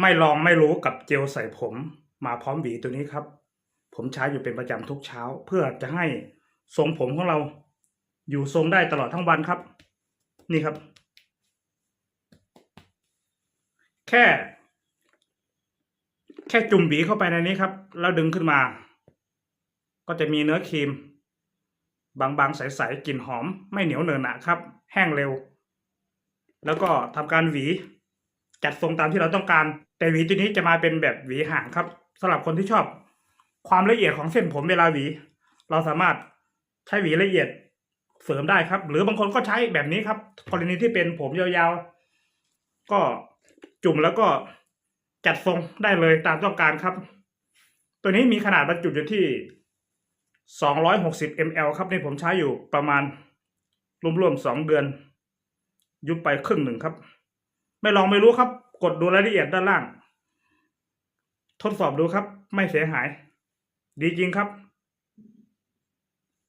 ไม่ลองไม่รู้กับเจลใส่ผมมาพร้อมหวีตัวนี้ครับ ผมใช้อยู่เป็นประจำทุกเช้า เพื่อจะให้ทรงผมของเรา อยู่ทรงได้ตลอดทั้งวันครับ นี่ครับ แค่ แค่จุ่มหวีเข้าไปในนี้ครับ แล้วดึงขึ้นมา ก็จะมีเนื้อครีม บางๆ ใสๆกลิ่นหอม ไม่เหนียวเหนอะหนะครับ แห้งเร็ว แล้วก็ทำการหวี จัดทรงตามที่เราต้องการ แต่หวีตัวนี้จะมาเป็นแบบหวีห่างครับสำหรับคนที่ชอบ ความละเอียดของเส้นผมเวลาหวี เราสามารถใช้หวีละเอียดเสริมได้ครับ หรือบางคนก็ใช้แบบนี้ครับกรณีที่เป็นผมยาวๆ ก็จุ่มแล้วก็จัดทรงได้เลยตามต้องการครับ ตัวนี้มีขนาดบรรจุอยู่ที่ 260 ml ครับนี่ผมใช้อยู่ประมาณรวมๆสองเดือน ยุบไปครึ่งหนึ่งครับ ไม่ลองไม่รู้ครับ กดดูรายละเอียดด้านล่าง ทดสอบดูครับ ไม่เสียหาย ดีจริงครับ